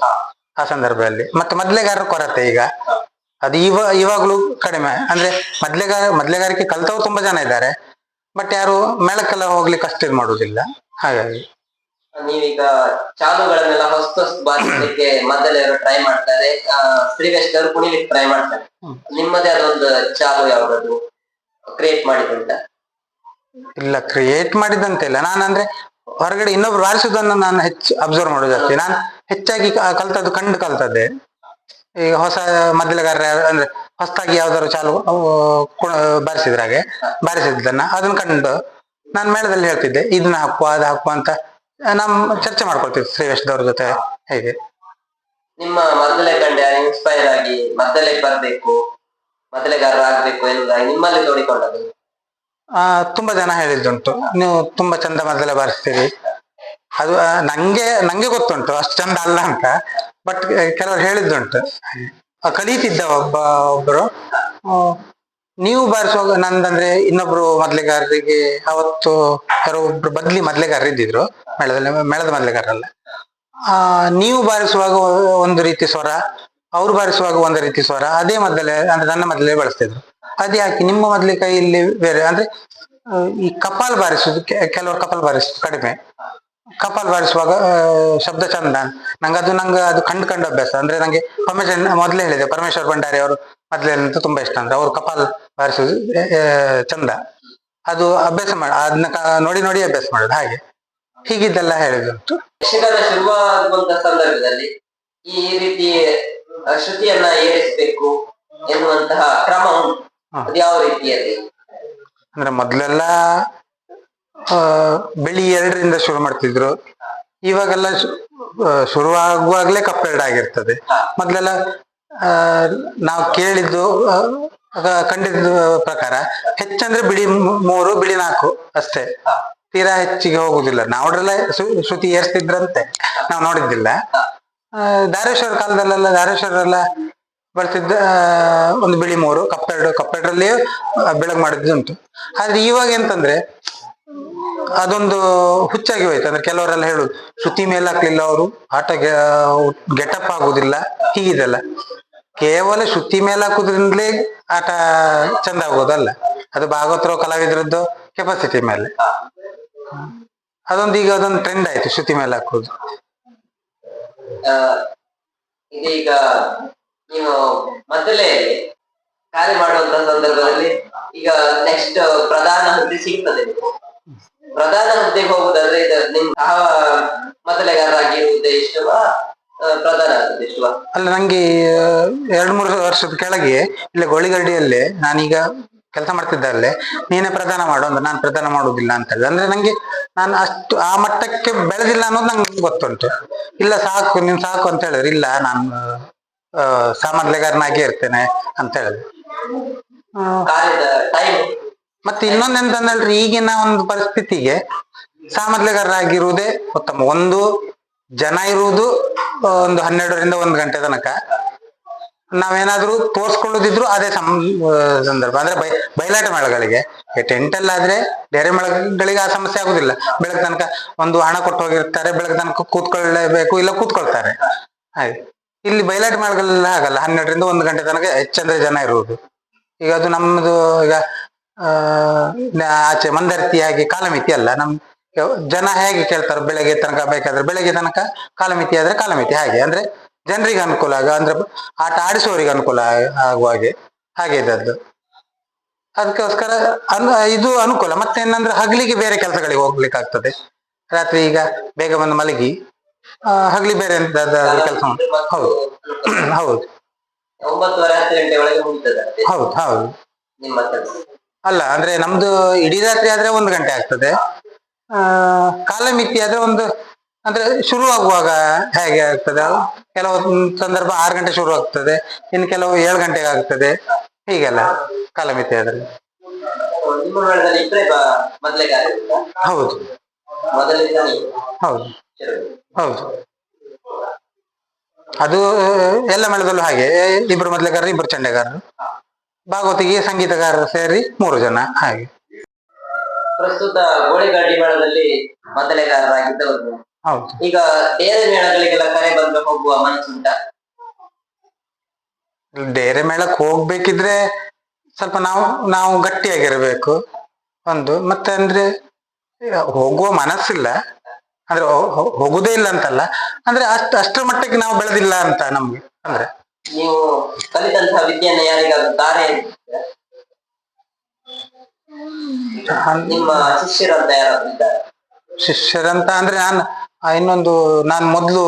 ಆ ಸಂದರ್ಭದಲ್ಲಿ. ಮತ್ತೆ ಮೊದ್ಲೆಗಾರರ ಕೊರತೆ ಈಗ. ಅದು ಇವ ಇವಾಗ್ಲೂ ಕಡಿಮೆ. ಅಂದ್ರೆ ಮೊದ್ಲೆಗಾರ ಮೊದ್ಲೆಗಾರಿಕೆ ಕಲ್ತವ್ರು ತುಂಬಾ ಜನ ಇದ್ದಾರೆ. ಬಟ್ ಯಾರು ಮೇಳಕ್ಕೆಲ್ಲ ಹೋಗ್ಲಿಕ್ಕೆ ಅಷ್ಟು ಇದು ಮಾಡುದಿಲ್ಲ. ಹಾಗಾಗಿ. ನೀವೀಗ ಚಾಲುಗಳನ್ನೆಲ್ಲ ಹೊಸ ಹೊಸ ಬಾರಿಸಲಿಕ್ಕೆ ಮೊದಲೆಯವರು ಟ್ರೈ ಮಾಡ್ತಾರೆ. ಆ, ಶ್ರೀವೇಶ್ವರು ಕುಣಿಲಿಕ್ಕೆ ಟ್ರೈ ಮಾಡ್ತಾರೆ. ನಿಮ್ಮದೇ ಅದೊಂದು ಚಾಲು ಯಾವ್ದು ಕ್ರಿಯೇಟ್ ಮಾಡಿದಂತ ಇಲ್ಲ ಕ್ರಿಯೇಟ್ ಮಾಡಿದಂತಿಲ್ಲ ನಾನು ಅಂದ್ರೆ ಹೊರಗಡೆ ಇನ್ನೊಬ್ರು ಬಾರಿಸುವುದನ್ನು ನಾನು ಹೆಚ್ಚು ಅಬ್ಸರ್ವ್ ಮಾಡೋದು ಅಷ್ಟೇ ನಾನು ಹೆಚ್ಚಾಗಿ ಕಲ್ತದ್ದು ಕಂಡು ಕಲ್ತದ್ದೆ. ಈಗ ಹೊಸ ಮೊದಲಗಾರ ಅಂದ್ರೆ ಹೊಸದಾಗಿ ಯಾವ್ದಾದ್ರು ಚಾಲು ಬಾರಿಸಿದ್ರಾಗೆ ಬಾರಿಸಿದ್ದನ್ನ ಅದನ್ನ ಕಂಡು ನಾನು ಮೇಳದಲ್ಲಿ ಹೇಳ್ತಿದ್ದೆ ಇದನ್ನ ಹಾಕುವ ಅದು ಹಾಕುವ ಅಂತ ನಮ್ ಚರ್ಚೆ ಮಾಡ್ಕೊಳ್ತಿದ್ದೆ ಶ್ರೀವೇಶ್ದವ್ರ ಜೊತೆ ಹೇಗೆ. ನಿಮ್ಮ ಮೊದಲೇ ಕಂಡೆ ಇನ್ಸ್ಪೈರ್ ಆಗಿ ಮೊದಲೇ ಬರ್ಬೇಕು ಮೊದಲೆಗಾರ ಆಗ್ಬೇಕು ಎನ್ನುವುದಾಗಿ ನಿಮ್ಮಲ್ಲಿ ತೋಡಿಕೊಂಡದ್ದು? ಆ ತುಂಬಾ ಜನ ಹೇಳಿದ್ದುಂಟು. ನೀವು ತುಂಬಾ ಚಂದ ಮೊದಲೇ ಬಾರಿಸ್ತೀರಿ. ಅದು ಆ, ನಂಗೆ ನಂಗೆ ಗೊತ್ತುಂಟು ಅಷ್ಟು ಚಂದ ಅಲ್ಲ ಅಂತ. ಬಟ್ ಕೆಲವರು ಹೇಳಿದ್ದುಂಟು. ಆ, ಕಲೀತಿದ್ದ ಒಬ್ಬ ಒಬ್ರು. ಆ, ನೀವು ಬಾರಿಸುವಾಗ ನಂದಂದ್ರೆ ಇನ್ನೊಬ್ರು ಮೊದ್ಲಿಗಾರರಿಗೆ ಅವತ್ತು ಒಬ್ರು ಬದ್ಲಿ ಮೊದ್ಲಿಗಾರರು ಇದ್ದಿದ್ರು, ಮೇಳದಲ್ಲಿ, ಮೇಳದ ಮೊದ್ಲಿಗಾರಲ್ಲ ಆ, ನೀವು ಬಾರಿಸುವಾಗ ಒಂದು ರೀತಿ ಸ್ವರ, ಅವ್ರು ಬಾರಿಸುವಾಗ ಒಂದು ರೀತಿ ಸ್ವರ, ಅದೇ ಮೊದಲೇ ಅಂದ್ರೆ ನನ್ನ ಮೊದಲೇ ಬಳಸ್ತಿದ್ರು. ಅದೇ ಯಾಕೆ ನಿಮ್ಮ ಮೊದಲೇ ಕೈಯಲ್ಲಿ ಬೇರೆ, ಅಂದ್ರೆ ಈ ಕಪಾಲ್ ಬಾರಿಸುದು ಕೆಲವರು ಕಪಾಲ್ ಬಾರಿಸುದು ಕಡಿಮೆ. ಕಪಾಲ್ ಬಾರಿಸುವಾಗ ಶಬ್ದ ಚಂದ. ನಂಗೆ ಅದು ನಂಗೆ ಅದು ಕಂಡು ಕಂಡು ಅಭ್ಯಾಸ. ಅಂದ್ರೆ ನಂಗೆ ಪರಮೇಶ್ವರ್ ಮೊದಲೇ ಹೇಳಿದೆ, ಪರಮೇಶ್ವರ್ ಭಂಡಾರಿ ಅವರು ಮೊದಲೇ ಅಂತ ತುಂಬಾ ಇಷ್ಟ ಅಂದ್ರೆ ಅವ್ರು ಕಪಾಲ್ ಬಾರಿಸುದು ಚಂದ. ಅದು ಅಭ್ಯಾಸ ಮಾಡ ಅದನ್ನ ನೋಡಿ ನೋಡಿ ಅಭ್ಯಾಸ ಮಾಡೋದು ಹಾಗೆ. ಹೀಗಿದ್ದೆಲ್ಲ ಹೇಳಿದುಂಟು ಯಕ್ಷಗಾನ ಶುರುವಾಗುವಂತ ಸಂದರ್ಭದಲ್ಲಿ ಈ ರೀತಿ ಶ್ರುತಿಯನ್ನ ಏರಿಸಬೇಕು ಎನ್ನುವಂತಹ ಕ್ರಮ ಯಾವ ರೀತಿಯಲ್ಲಿ? ಅಂದ್ರೆ ಮೊದ್ಲೆಲ್ಲ ಬೆಳಿ ಎರಡರಿಂದ ಶುರು ಮಾಡ್ತಿದ್ರು. ಇವಾಗೆಲ್ಲ ಶುರು ಆಗುವಾಗ್ಲೇ ಶುರುವಾಗುವಾಗ್ಲೇ ಕಪ್ಪೆರಡು ಆಗಿರ್ತದೆ. ಮೊದ್ಲೆಲ್ಲ ನಾವು ಕೇಳಿದ್ದು ಕಂಡಿದ್ದ ಪ್ರಕಾರ ಹೆಚ್ಚಂದ್ರೆ ಬಿಳಿ ಮೂರು ಬಿಳಿ ನಾಲ್ಕು ಅಷ್ಟೇ. ತೀರಾ ಹೆಚ್ಚಿಗೆ ಹೋಗುದಿಲ್ಲ. ನಾವೆಲ್ಲ ಶ್ರುತಿ ಏರ್ಸ್ತಿದ್ರಂತೆ. ನಾವು ನೋಡಿದ್ದಿಲ್ಲ. ಆ, ದಾರೇಶ್ವರ ಕಾಲದಲ್ಲೆಲ್ಲ ಧಾರೇಶ್ವರಲ್ಲ ಬರ್ತಿದ್ದ ಒಂದು ಬಿಳಿ ಮೂರು ಕಪ್ಪೆರಡು ಕಪ್ಪೆರಡರಲ್ಲಿ ಬೆಳಗ್ ಮಾಡಿದ್ದುಂಟು. ಆದ್ರೆ ಇವಾಗ ಎಂತಂದ್ರೆ ಅದೊಂದು ಹುಚ್ಚಾಗಿ ಹೋಯ್ತು. ಅಂದ್ರೆ ಕೆಲವರೆಲ್ಲ ಹೇಳುದು ಶ್ರುತಿ ಮೇಲೆ ಹಾಕ್ಲಿಲ್ಲ ಅವರು ಆಟ ಗೆಟಪ್ ಆಗುದಿಲ್ಲ ಹೀಗಿದೆಲ್ಲ. ಕೇವಲ ಶ್ರುತಿ ಮೇಲೆ ಹಾಕುದ್ರಿಂದಲೇ ಆಟ ಚಂದ ಆಗೋದಲ್ಲ. ಅದು ಭಾಗವತರು ಕಲಾವಿದರದ್ದು ಕೆಪಾಸಿಟಿ ಮೇಲೆ. ಅದೊಂದು ಈಗ ಅದೊಂದು ಟ್ರೆಂಡ್ ಆಯ್ತು ಶ್ರುತಿ ಮೇಲೆ ಹಾಕೋದು ಇದೀಗ ನೀವು ಮೊದಲೇ ಕಾರ್ಯ ಮಾಡುವಂತ ಸಂದರ್ಭದಲ್ಲಿ ಈಗ ನೆಕ್ಸ್ಟ್ ಪ್ರಧಾನ ಹುದ್ದೆ ಸಿಗ್ತದೆ ಪ್ರಧಾನ ಹುದ್ದೆಗೆ ಹೋಗುದಾದ್ರೆ ಇದು ನಿಮ್ ಸಹ ಮೊದಲೆಗಾರರಾಗಿರುವುದೇ ಇಷ್ಟವಾ ಪ್ರಧಾನ ಅಲ್ಲ ನಂಗೆ ಎರಡು ಮೂರು ವರ್ಷದ ಕೆಳಗೆ ಇಲ್ಲ ಗೋಳಿಗಡ್ಡಿಯಲ್ಲಿ ನಾನೀಗ ಕೆಲಸ ಮಾಡ್ತಿದ್ದಲ್ಲೇ ನೀನೇ ಪ್ರಧಾನ ಮಾಡು ಅಂದ್ರೆ. ನಾನು ಪ್ರಧಾನ ಮಾಡುವುದಿಲ್ಲ ಅಂತ ಹೇಳಿದೆ ಅಂದ್ರೆ ನಂಗೆ ನಾನು ಅಷ್ಟು ಆ ಮಟ್ಟಕ್ಕೆ ಬೆಳೆದಿಲ್ಲ ಅನ್ನೋದು ನಂಗೆ ಗೊತ್ತುಂಟು. ಇಲ್ಲ ಸಾಕು ನೀನ್ ಸಾಕು ಅಂತ ಹೇಳಿದ್ರೆ. ಇಲ್ಲ ನಾನು ಸಾಮಾನ್ಯಗಾರನಾಗೇ ಇರ್ತೇನೆ ಅಂತ ಹೇಳಿದೆ ಮತ್ತೆ ಇನ್ನೊಂದ್ ಎಂತಂದ್ರೆ ಈಗಿನ ಒಂದು ಪರಿಸ್ಥಿತಿಗೆ ಸಾಮಾನ್ಯಗಾರರಾಗಿರುವುದೇ ಉತ್ತಮ. ಒಂದು ಜನ ಇರುವುದು ಒಂದು ಹನ್ನೆರಡರಿಂದ ಒಂದು ಗಂಟೆ ತನಕ. ನಾವೇನಾದ್ರೂ ತೋರ್ಸ್ಕೊಳ್ಳೋದಿದ್ರು ಅದೇ ಸಂದರ್ಭ. ಅಂದ್ರೆ ಬೈ, ಬಯಲಾಟ ಮೇಳಗಳಿಗೆ. ಟೆಂಟ್ ಅಲ್ಲಿ ಆದ್ರೆ ಬೇರೆ ಮೇಳಗಳಿಗೆ ಆ ಸಮಸ್ಯೆ ಆಗುದಿಲ್ಲ. ಬೆಳಗ್ಗೆ ತನಕ ಒಂದು ಹಣ ಕೊಟ್ಟು ಹೋಗಿರ್ತಾರೆ ಬೆಳಗ್ಗೆ ತನಕ ಕೂತ್ಕೊಳ್ಳೇಬೇಕು, ಇಲ್ಲ ಕೂತ್ಕೊಳ್ತಾರೆ. ಹಾಗೆ. ಇಲ್ಲಿ ಬಯಲಾಟ ಮೇಳಗಳೆಲ್ಲ ಆಗಲ್ಲ. ಹನ್ನೆರಡರಿಂದ ಒಂದು ಗಂಟೆ ತನಕ ಹೆಚ್ಚಂದ್ರೆ ಜನ ಇರುವುದು. ಈಗ ಅದು ನಮ್ಮದು ಈಗ ಆಚೆ ಮಂದರ್ತಿಯಾಗಿ ಕಾಲಮಿತಿ ಅಲ್ಲ. ನಮ್ ಜನ ಹೇಗೆ ಕೇಳ್ತಾರೆ ಬೆಳಗ್ಗೆ ತನಕ ಬೇಕಾದ್ರೆ? ಬೆಳಗ್ಗೆ ತನಕ ಕಾಲಮಿತಿ ಆದ್ರೆ ಕಾಲಮಿತಿ ಹಾಗೆ. ಅಂದ್ರೆ ಜನರಿಗೆ ಅನುಕೂಲ ಆಗ ಅಂದ್ರೆ ಆಟ ಆಡಿಸುವವರಿಗೆ ಅನುಕೂಲ ಆಗುವ ಹಾಗೆ. ಹಾಗೆ ಇದ್ದದ್ದು. ಅದಕ್ಕೋಸ್ಕರ ಅನು ಇದು ಅನುಕೂಲ. ಮತ್ತೆ ಏನಂದ್ರೆ ಹಗಲಿಗೆ ಬೇರೆ ಕೆಲಸಗಳಿಗೆ ಹೋಗ್ಲಿಕ್ಕೆ ಆಗ್ತದೆ. ರಾತ್ರಿ ಈಗ ಬೇಗ ಬಂದು ಮಲಗಿ. ಹಗಲಿ ಬೇರೆ ಕೆಲಸ <clears throat> ಹೌದು. ಹೌದು. ಹೌದು ಹೌದು. ಅಲ್ಲ ಅಂದ್ರೆ ನಮ್ದು ಇಡೀ ರಾತ್ರಿ ಆದ್ರೆ ಒಂದು ಗಂಟೆ ಆಗ್ತದೆ. ಕಾಲಮಿತಿ ಆದ್ರೆ ಒಂದು ಅಂದ್ರೆ ಶುರು ಆಗುವಾಗ ಹೇಗೆ ಆಗ್ತದೆ? ಕೆಲವು ಸಂದರ್ಭ ಆರು ಗಂಟೆ ಶುರು ಆಗ್ತದೆ, ಇನ್ನು ಕೆಲವು ಏಳು ಗಂಟೆಗೆ ಆಗ್ತದೆ. ಹೀಗೆಲ್ಲ ಕಾಲಮಿತಿ ಇರುತ್ತಾ? ಹೌದು. ಹೌದು. ಹೌದು. ಅದು, ಎಲ್ಲ ಮೇಳದಲ್ಲೂ ಹಾಗೆ. ಇಬ್ರು ಮೊದಲೆಗಾರರು, ಇಬ್ರು ಚಂಡೆಗಾರರು. ಭಾಗವತಿಗೆ ಸಂಗೀತಗಾರರು ಸೇರಿ ಮೂರು ಜನ ಹಾಗೆ. ಪ್ರಸ್ತುತ ಗೋಳಿಗಾಡಿ ಮೇಳದಲ್ಲಿ ಮತಲೆಗಾರರಾಗಿದ್ದವರು ಹೌದು. ಈಗ ಬೇರೆ ಮೇಳಗಳಿಗೆಲ್ಲ ಕರೆ ಬಂದು ಹೋಗುವ ಮನಸ್ಸುಂಟ ಬೇರೆ ಮೇಳಕ್ಕೆ ಹೋಗ್ಬೇಕಿದ್ರೆ ಸ್ವಲ್ಪ ನಾವು ನಾವು ಗಟ್ಟಿಯಾಗಿರ್ಬೇಕು. ಒಂದು ಮತ್ತೆ ಅಂದ್ರೆ ಹೋಗುವ ಮನಸ್ಸಿಲ್ಲ. ಅಂದ್ರೆ ಹೋಗುದೇ ಇಲ್ಲ ಅಂತಲ್ಲ. ಅಂದ್ರೆ ಅಷ್ಟ ಅಷ್ಟರ ಮಟ್ಟಕ್ಕೆ ನಾವು ಬೆಳೆದಿಲ್ಲ ಅಂತ ನಮ್ಗೆ. ಅಂದ್ರೆ ನೀವು ಕಲಿತಂತಹ ವಿದ್ಯೆಯನ್ನ ಯಾರಿಗಾದ್ರೂ ನಿಮ್ಮ ಶಿಷ್ಯರಂತ ಯಾರಾದ್ರೂ ಶಿಷ್ಯರಂತ ಅಂದ್ರೆ ನಾನು ಇನ್ನೊಂದು, ನಾನು ಮೊದ್ಲು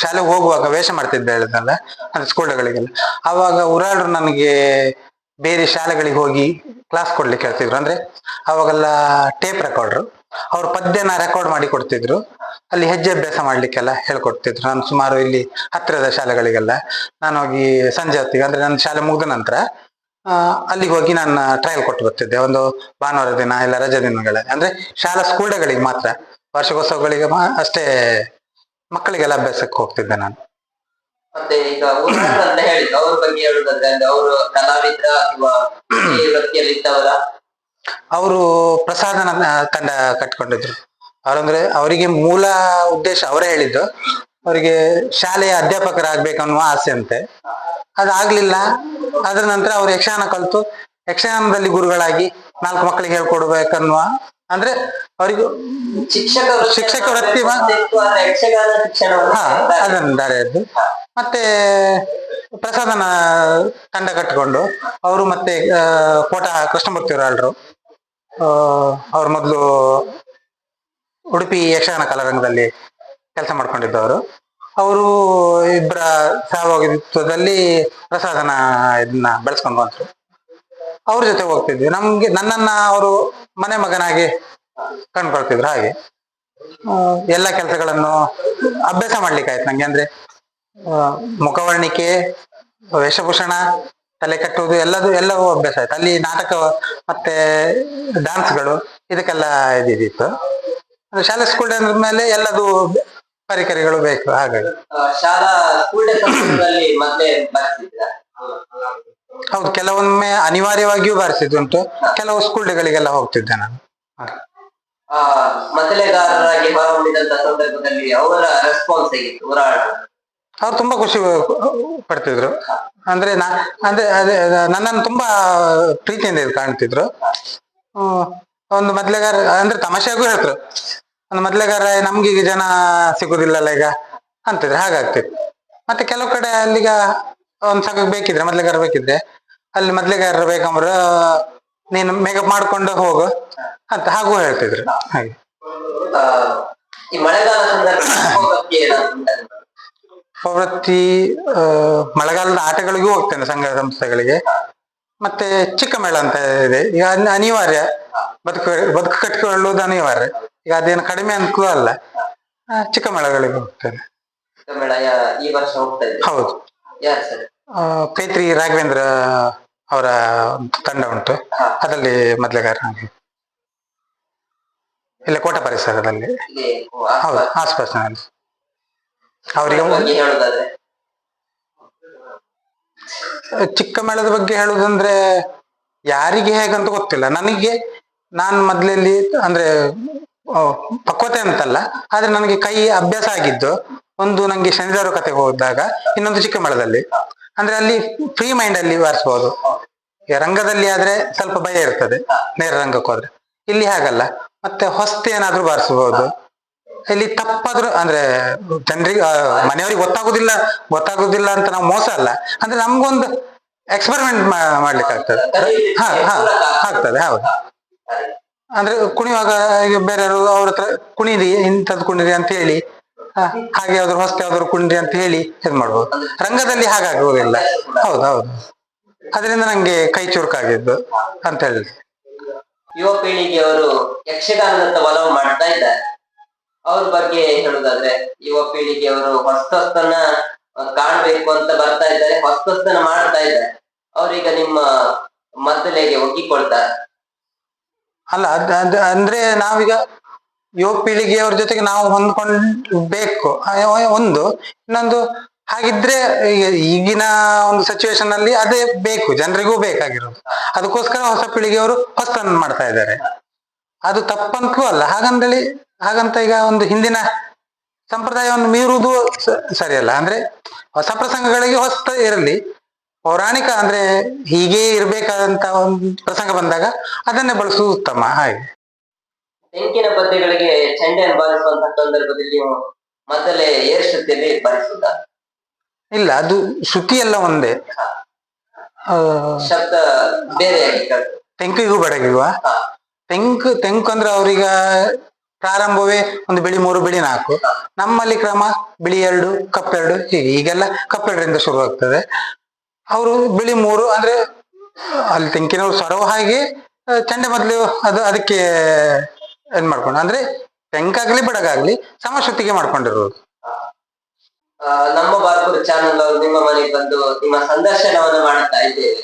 ಶಾಲೆಗೆ ಹೋಗುವಾಗ ವೇಷ ಮಾಡ್ತಿದ್ದೆ ಹೇಳಿದ್ನಲ್ಲ ಅಂದ್ರೆ ಸ್ಕೂಲ್ಗಳಿಗೆಲ್ಲ. ಅವಾಗ ಉರಾಳರು ನನಗೆ ಬೇರೆ ಶಾಲೆಗಳಿಗೆ ಹೋಗಿ ಕ್ಲಾಸ್ ಕೊಡ್ಲಿಕ್ಕೆ ಹೇಳ್ತಿದ್ರು. ಅಂದ್ರೆ ಅವಾಗೆಲ್ಲ ಟೇಪ್ ರೆಕಾರ್ಡ್ರು ಅವ್ರ ಪದ್ಯನ ರೆಕಾರ್ಡ್ ಮಾಡಿ ಕೊಡ್ತಿದ್ರು. ಅಲ್ಲಿ ಹೆಜ್ಜೆ ಅಭ್ಯಾಸ ಮಾಡ್ಲಿಕ್ಕೆಲ್ಲ ಹೇಳ್ಕೊಡ್ತಿದ್ರು. ನಾನು ಸುಮಾರು ಇಲ್ಲಿ ಹತ್ತಿರದ ಶಾಲೆಗಳಿಗೆಲ್ಲ. ನಾನು ಹೋಗಿ ಸಂಜೆ ಹೊತ್ತಿಗೆ, ಅಂದ್ರೆ ನನ್ನ ಶಾಲೆ ಮುಗಿದ ನಂತರ ಅಲ್ಲಿಗೆ ಹೋಗಿ ನಾನು ಟ್ರಯಲ್ ಕೊಟ್ಟು ಬರ್ತಿದ್ದೆ. ಒಂದು ಭಾನುವಾರ ದಿನ ಇಲ್ಲ ರಜೆ ದಿನಗಳಲ್ಲಿ ಅಂದ್ರೆ ಶಾಲಾ ಸ್ಕೂಲ್ ಗಳಿಗೆ ಮಾತ್ರ. ವಾರ್ಷಿಕೋತ್ಸವಗಳಿಗೆ ಅಷ್ಟೇ ಮಕ್ಕಳಿಗೆಲ್ಲ ಅಭ್ಯಾಸಕ್ಕೆ ಹೋಗ್ತಿದ್ದೆ ನಾನು. ಮತ್ತೆ ಈಗ ಊರಾಟ ಅಂತ ಹೇಳಿದ್ರು ಅವ್ರ ಬಗ್ಗೆ ಹೇಳುದಾದ್ರೆ ಅಂದ್ರೆ ಅವರು ಕಲಾವಿದ್ರ ಅಥವಾ ಈ ವೃತ್ತಿಯಲ್ಲಿ ಇದ್ದವರ? ಅವರು ಪ್ರಸಾದನ ತಂಡ ಕಟ್ಕೊಂಡಿದ್ರು. ಅವ್ರಂದ್ರೆ ಅವರಿಗೆ ಮೂಲ ಉದ್ದೇಶ ಅವರೇ ಹೇಳಿದ್ದು. ಅವರಿಗೆ ಶಾಲೆಯ ಅಧ್ಯಾಪಕರಾಗ್ಬೇಕನ್ನುವ ಆಸೆ ಅಂತೆ ಅದಾಗ್ಲಿಲ್ಲ. ಅದರ ನಂತರ ಅವರು ಯಕ್ಷಗಾನ ಕಲಿತು ಯಕ್ಷಗಾನದಲ್ಲಿ ಗುರುಗಳಾಗಿ ನಾಲ್ಕು ಮಕ್ಕಳಿಗೆ ಹೇಳ್ಕೊಡ್ಬೇಕನ್ನುವ ಅಂದ್ರೆ ಅವರಿಗೂ ಶಿಕ್ಷಕ ಶಿಕ್ಷಕ ವೃತ್ತಿ ಯಕ್ಷಗಾನ ಅದನ್ನು ದಾರಿಯದ್ದು ಮತ್ತೆ ಪ್ರಸಾದನ ತಂಡ ಕಟ್ಟಿಕೊಂಡು ಅವರು ಮತ್ತೆ ಕೋಟ ಕೃಷ್ಣಮೂರ್ತಿ ಅವರಾಳ್ರು ಅವ್ರ ಮೊದಲು ಉಡುಪಿ ಯಕ್ಷಗಾನ ಕಲಾರಂಗದಲ್ಲಿ ಕೆಲಸ ಮಾಡ್ಕೊಂಡಿದ್ದವರು. ಅವರು ಇಬ್ಬರ ಸಹಭಾಗಿತ್ವದಲ್ಲಿ ಪ್ರಸಾದನ ಇದನ್ನ ಬೆಳೆಸ್ಕೊಂಡು ಬಂದ್ರು. ಅವ್ರ ಜೊತೆ ಹೋಗ್ತಿದ್ವಿ. ನಮ್ಗೆ, ನನ್ನನ್ನ ಅವರು ಮನೆ ಮಗನಾಗಿ ಕಂಡ್ಕೊಳ್ತಿದ್ರು ಹಾಗೆ. ಎಲ್ಲ ಕೆಲಸಗಳನ್ನು ಅಭ್ಯಾಸ ಮಾಡ್ಲಿಕ್ಕೆ ಆಯ್ತು ನಂಗೆ. ಅಂದ್ರೆ ಮುಖವರ್ಣಿಕೆ, ವೇಷಭೂಷಣ, ತಲೆ ಕಟ್ಟುವುದು ಎಲ್ಲದು, ಎಲ್ಲವೂ ಅಭ್ಯಾಸ ಆಯ್ತು. ಅಲ್ಲಿ ನಾಟಕ ಮತ್ತೆ ಡಾನ್ಸ್ಗಳು ಇದಕ್ಕೆಲ್ಲ ಇದಿತ್ತು ಶಾಲೆ ಸ್ಕೂಲ್ ಮೇಲೆ ಎಲ್ಲದು ಪರಿಕರಗಳು ಬೇಕು ಹಾಗಾಗಿ. ಶಾಲಾ ಮತ್ತೆ ಹೌದು ಕೆಲವೊಮ್ಮೆ ಅನಿವಾರ್ಯವಾಗಿಯೂ ಬಾರಿಸಿದ್ದುಂಟು ಕೆಲವು ಸ್ಕೂಲ್ ಡೇಗಳಿಗೆಲ್ಲ ಹೋಗ್ತಿದ್ದೆ ನಾನು. ಹೊರಹೊಮ್ಮಿದಂತ ಸಂದರ್ಭದಲ್ಲಿ ಅವರ ರೆಸ್ಪಾನ್ಸ್ ಹೇಗಿತ್ತು? ಊರಾಟ ಅವ್ರು ತುಂಬಾ ಖುಷಿ ಪಡ್ತಿದ್ರು. ಅಂದ್ರೆ ನಾ ಅಂದ್ರೆ ಅದೇ ನನ್ನನ್ನು ತುಂಬಾ ಪ್ರೀತಿಯಿಂದ ಕಾಣ್ತಿದ್ರು. ಒಂದು ಮೊದ್ಲೆಗಾರ ಅಂದ್ರೆ ತಮಾಷೆಗೂ ಹೇಳ್ತರು. ಮೊದ್ಲೆಗಾರ ನಮ್ಗೆ ಈಗ ಜನ ಸಿಗುದಿಲ್ಲಲ್ಲ ಈಗ? ಅಂತಿದ್ರೆ ಹಾಗಾಗ್ತಿತ್ತು ಮತ್ತೆ ಕೆಲವು ಕಡೆ ಅಲ್ಲಿಗ ಒಂದ್ ಸಂಘ ಬೇಕಿದ್ರೆ ಮೊದ್ಲೆಗಾರ ಬೇಕಿದ್ರೆ ಅಲ್ಲಿ ಮೊದ್ಲೆಗಾರ ಬೇಕಂದ್ರೆ ನೀನು ಮೇಕಪ್ ಮಾಡ್ಕೊಂಡು ಹೋಗು ಅಂತ ಹಾಗೂ ಹೇಳ್ತಿದ್ರು. ಹಾಗೆ. ಈ ಮಳೆಗಾಲ ಪ್ರವೃತ್ತಿ ಮಳೆಗಾಲದ ಆಟಗಳಿಗೂ ಹೋಗ್ತೇನೆ ಸಂಘ ಸಂಸ್ಥೆಗಳಿಗೆ. ಮತ್ತೆ ಚಿಕ್ಕ ಮೇಳ ಅಂತ ಇದೆ. ಈಗ ಅನಿವಾರ್ಯ. ಬದುಕು ಬದುಕು ಕಟ್ಕೊಳ್ಳುವುದು ಅನಿವಾರ್ಯ. ಈಗ ಅದೇನು ಕಡಿಮೆ ಅನುಕೂಲ ಅಲ್ಲ. ಚಿಕ್ಕ ಮೇಳಗಳಿಗೆ ಹೋಗ್ತೇನೆ. ಮೇಳ ಈ ವರ್ಷ ಹೋಗ್ತಾ ಇದೆ ಹೌದು. ಯಾರು ಸರ್? ಆ, ಪೇತ್ರಿ ರಾಘವೇಂದ್ರ ಅವರ ತಂಡ ಉಂಟು. ಅದರಲ್ಲಿ ಮೊದಲಿಗಾರ ಇಲ್ಲ ಕೋಟ ಪರಿಸರದಲ್ಲಿ. ಹೌದು ಆಸ್ಪಾಸ್ ಆಸ್ಪಾಸ್ನಲ್ಲಿ ಅವರಿಗೆ ಚಿಕ್ಕ ಮೇಳದ ಬಗ್ಗೆ ಹೇಳುದಂದ್ರೆ ಯಾರಿಗೆ ಹೇಗಂತ ಗೊತ್ತಿಲ್ಲ. ನನಗೆ ನಾನು ಮೊದ್ಲಲ್ಲಿ ಅಂದ್ರೆ ಪಕ್ವತೆ ಅಂತಲ್ಲ? ಆದ್ರೆ ನನಗೆ ಕೈ ಅಭ್ಯಾಸ ಆಗಿದ್ದು, ಒಂದು ನಂಗೆ ಶನಿವಾರ ಕತೆಗೆ ಹೋದಾಗ, ಇನ್ನೊಂದು ಚಿಕ್ಕ ಮೇಳದಲ್ಲಿ ಅಂದ್ರೆ ಅಲ್ಲಿ ಫ್ರೀ ಮೈಂಡ್ ಅಲ್ಲಿ ವಾರಿಸಬಹುದು ರಂಗದಲ್ಲಿ ಆದ್ರೆ ಸ್ವಲ್ಪ ಭಯ ಇರ್ತದೆ, ನೇರ ರಂಗಕ್ಕೆ ಹೋದ್ರೆ. ಇಲ್ಲಿ ಹಾಗಲ್ಲ. ಮತ್ತೆ ಹೊಸ್ತಿ ಏನಾದ್ರೂ ಬಾರಿಸಬಹುದು. ಇಲ್ಲಿ ತಪ್ಪಾದ್ರೂ, ಅಂದ್ರೆ ಜನರಿಗೆ ಮನೆಯವರಿಗೆ ಗೊತ್ತಾಗುದಿಲ್ಲ ಗೊತ್ತಾಗುದಿಲ್ಲ ಅಂತ ನಾವು ಮೋಸ ಅಲ್ಲ. ಅಂದ್ರೆ ನಮ್ಗೊಂದು ಎಕ್ಸ್ಪೆರಿಮೆಂಟ್ ಮಾಡ್ಲಿಕ್ಕೆ ಆಗ್ತದೆ ಹಾ ಹಾ, ಆಗ್ತದೆ, ಹೌದು. ಅಂದ್ರೆ ಕುಣಿಯುವಾಗ ಬೇರೆ ಬೇರೆಯವರು ಅವ್ರ ಹತ್ರ ಕುಣಿರಿ ಇಂಥದ್ದು ಕುಣಿರಿ ಅಂತ ಹೇಳಿ ಹಾಗೆ ಯಾವ್ದಾದ್ರು ಹೊಸ್ತು ಯಾವ್ದಾದ್ರು ಕುಣಿರಿ ಅಂತ ಹೇಳಿ ಇದ್ ಮಾಡ್ಬೋದು. ರಂಗದಲ್ಲಿ ಹಾಗಾಗುವುದಿಲ್ಲ. ಹೌದು ಹೌದು. ಅದರಿಂದ ನಂಗೆ ಕೈ ಚುರುಕಾಗಿದ್ದು ಅಂತ ಹೇಳಿ ಯುವ ಪೀಳಿಗೆಯವರು ಯಕ್ಷಗಾನದಂತ ಒಲವು ಮಾಡ್ತಾ ಇದ್ದಾರೆ. ಅವ್ರ ಬಗ್ಗೆ ಹೇಳುದಾದ್ರೆ ಯುವ ಪೀಳಿಗೆಯವರು ಹೊಸ ಹೊಸ್ತನ್ನ ಕಾಣ್ಬೇಕು ಅಂತ ಬರ್ತಾ ಇದ್ದಾರೆ ಹೊಸ ಮಾಡ್ತಾ ಇದ್ದಾರೆ. ಅವ್ರೀಗ ನಿಮ್ಮ ಮದ್ದಲೆಗೆ ಒಗ್ಗಿಕೊಳ್ತಾರೆ ಅಲ್ಲ, ಅದ್ ಅದ್, ಅಂದ್ರೆ ನಾವೀಗ ಯುವ ಪೀಳಿಗೆಯವ್ರ ಜೊತೆಗೆ ನಾವು ಹೊಂದ್ಕೊಂಡ್ಬೇಕು ಒಂದು. ಇನ್ನೊಂದು, ಹಾಗಿದ್ರೆ ಈಗಿನ ಒಂದು ಸಿಚುವೇಶನ್ ಅಲ್ಲಿ ಅದೇ ಬೇಕು, ಜನರಿಗೂ ಬೇಕಾಗಿರೋದು. ಅದಕ್ಕೋಸ್ಕರ ಹೊಸ ಪೀಳಿಗೆಯವರು ಹೊಸತನ್ನು ಮಾಡ್ತಾ ಇದ್ದಾರೆ. ಅದು ತಪ್ಪಂತೂ ಅಲ್ಲ. ಹಾಗಂದೇಳಿ ಹಾಗಂತ ಈಗ ಒಂದು ಹಿಂದಿನ ಸಂಪ್ರದಾಯವನ್ನು ಮೀರುವುದು ಸರಿಯಲ್ಲ. ಅಂದ್ರೆ ಹೊಸ ಪ್ರಸಂಗಗಳಿಗೆ ಹೊಸ ಇರಲಿ. ಪೌರಾಣಿಕ ಅಂದ್ರೆ ಹೀಗೆ ಇರಬೇಕಾದಂತ ಒಂದು ಪ್ರಸಂಗ ಬಂದಾಗ ಅದನ್ನೇ ಬಳಸುವುದು ಉತ್ತಮ ಹಾಗೆ. ತೆಂಕಿನ ಪದ್ಯಗಳಿಗೆ ಚಂಡೆಯನ್ನು ಬಾರಿಸುವಂತಹ ಸಂದರ್ಭದಲ್ಲಿ ಮೊದಲೇ ಏರ್ ಶ್ರುತಿಯಲ್ಲಿ ಬಾರಿಸುವುದ ಇಲ್ಲ ಅದು ಶ್ರುತಿ ಎಲ್ಲ ಒಂದೇ ಶಬ್ದ ಬೇರೆ ತೆಂಕಿಗೂ ಬಡಗಿಲ್ವಾ. ತೆಂಕು ತೆಂಕು ಅಂದ್ರೆ ಅವ್ರೀಗ ಪ್ರಾರಂಭವೇ ಒಂದು ಬಿಳಿ ಮೂರು ಬಿಳಿ ನಾಲ್ಕು. ನಮ್ಮಲ್ಲಿ ಕ್ರಮ ಬಿಳಿ ಎರಡು ಕಪ್ಪೆರಡು ಹೀಗೆ. ಈಗೆಲ್ಲ ಕಪ್ಪೆರಡರಿಂದ ಶುರು ಆಗ್ತದೆ ಅವರು ಬಿಳಿ ಮೂರು ಅಂದ್ರೆ ಅಲ್ಲಿ ತೆಂಕಿನವ್ರು ಸರೋ ಹಾಗೆ ಚಂಡೆ ಮೊದಲು ಅದು ಅದಕ್ಕೆ ಏನ್ ಮಾಡ್ಕೊಂಡು ಅಂದ್ರೆ ತೆಂಕಾಗ್ಲಿ ಬಡಗಾಗ್ಲಿ ಸಮಶ್ರುತಿಗೆ ಮಾಡ್ಕೊಂಡಿರೋದು. ನಮ್ಮ ಬಾರ್ಪುರ್ ಚಾನಲ್ ಅವರು ನಿಮ್ಮ ಮನೆಗೆ ಬಂದು ನಿಮ್ಮ ಸಂದರ್ಶನವನ್ನು ಮಾಡುತ್ತಾ ಇದ್ದೇವೆ.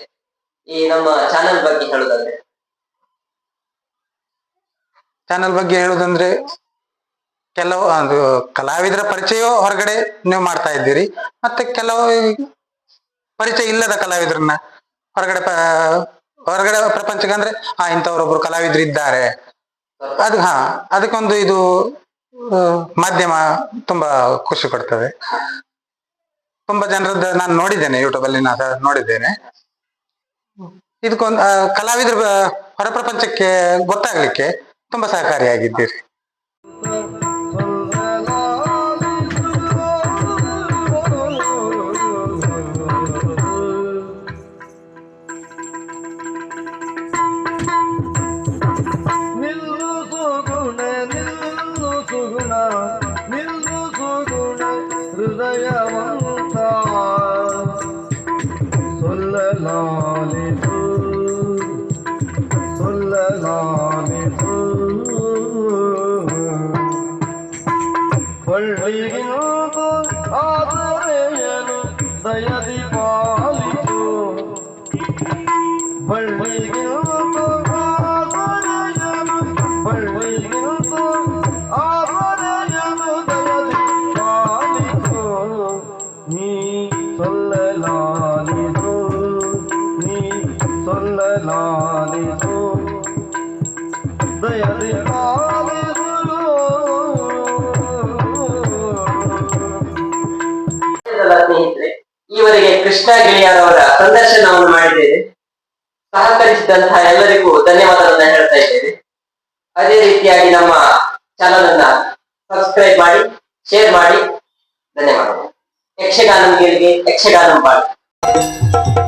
ಈ ನಮ್ಮ ಚಾನಲ್ ಬಗ್ಗೆ ಹೇಳುದಂದ್ರೆ. ಚಾನಲ್ ಬಗ್ಗೆ ಹೇಳುದಂದ್ರೆ ಕೆಲವು ಅದು ಕಲಾವಿದರ ಪರಿಚಯ ಹೊರಗಡೆ ನೀವು ಮಾಡ್ತಾ ಇದ್ದೀರಿ ಮತ್ತೆ ಕೆಲವು ಪರಿಚಯ ಇಲ್ಲದ ಕಲಾವಿದರನ್ನ ಹೊರಗಡೆ ಹೊರಗಡೆ ಪ್ರಪಂಚಕ್ಕೆ ಅಂದ್ರೆ ಹಾ ಇಂಥವ್ರೊಬ್ರು ಕಲಾವಿದ್ರು ಇದ್ದಾರೆ. ಅದು ಹಾ, ಅದಕ್ಕೊಂದು ಇದು ಮಾಧ್ಯಮ ತುಂಬಾ ಖುಷಿ ಕೊಡ್ತದೆ. ತುಂಬಾ ಜನರದ್ದು ನಾನು ನೋಡಿದ್ದೇನೆ ಯೂಟ್ಯೂಬ್ ಅಲ್ಲಿ ನಾನು ನೋಡಿದ್ದೇನೆ. ಇದಕ್ಕೊಂದು ಕಲಾವಿದ್ರ ಹೊರ ಪ್ರಪಂಚಕ್ಕೆ ಗೊತ್ತಾಗ್ಲಿಕ್ಕೆ ತುಂಬಾ ಸಹಕಾರಿಯಾಗಿದ್ದೀರಿ. ದಯದಿ ಪಾಲಿತು ಬಳ್ಳಿಗಿಂದು ಆದರೆಯನು ಕೃಷ್ಣ ಗಿಳಿಯಾರವರ ಸಂದರ್ಶನವನ್ನು ಮಾಡಿದ್ದೇನೆ. ಸಹಕರಿಸಿದಂತಹ ಎಲ್ಲರಿಗೂ ಧನ್ಯವಾದಗಳನ್ನ ಹೇಳ್ತಾ ಇದ್ದೇನೆ. ಅದೇ ರೀತಿಯಾಗಿ ನಮ್ಮ ಚಾನಲ್ ಅನ್ನ ಸಬ್ಸ್ಕ್ರೈಬ್ ಮಾಡಿ, ಶೇರ್ ಮಾಡಿ. ಧನ್ಯವಾದಗಳು. ಯಕ್ಷಗಾನಂಗೆ ಯಕ್ಷಗಾನಂ ಪಾಡಿ